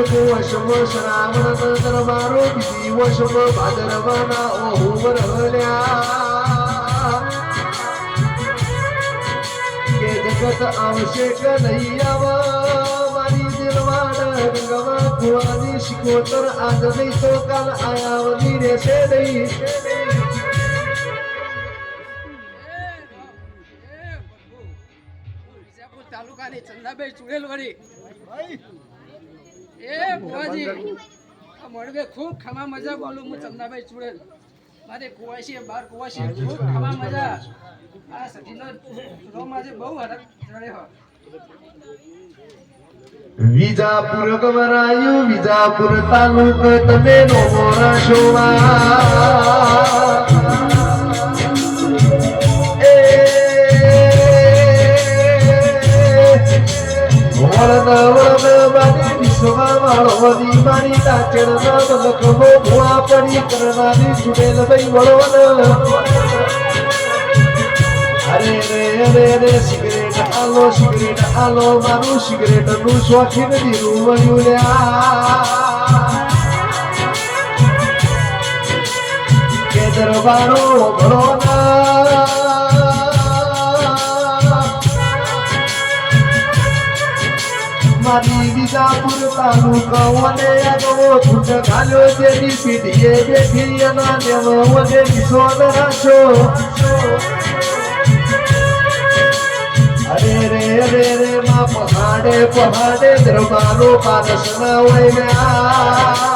એક વશમ શ્રાવણ દરબારો બીજી વશમ ભાદરવાના ઓહુવર હલ્યા કે આવશે કે નહીં આવા મારી દિલવાડ ગવા કુવાની શિકોતર એ ભુવાજી આ મળવે ખૂબ ખમા મજા બોલું હું ચંદાભાઈ ચુડેલ. મારે કુવાશી બાર કુવાશી ખૂબ ખમા મજા. આ સઠીનો રોમ આજે બહુ હરક ચડ્યો વિજાપુર ગવરાયું વિજાપુર તાલુક તમે નો મોરાશોમાં વળન વળન બાની વિશ્વમાં વાળવાની મારી નાચણના મલકમો ભુવા પડી કરનારી ચુડેલ ભાઈ વળવન અરે રે રે રે સિગરેટ આલો સિગરેટ આલો મારું સિગરેટ નું શોખીન દીરું વળ્યું લ્યા કે દરબારો ભરો મારી વિજાપુર તાલુકા અને આગવો છૂટ ઘાલ્યો જેની પીઢીએ બેઠી એના નેવો વજે વિશ્વ રાખો અરે રે રે રે, માં પહાડે પહાડે દરબારો પારસના હોય ને આ.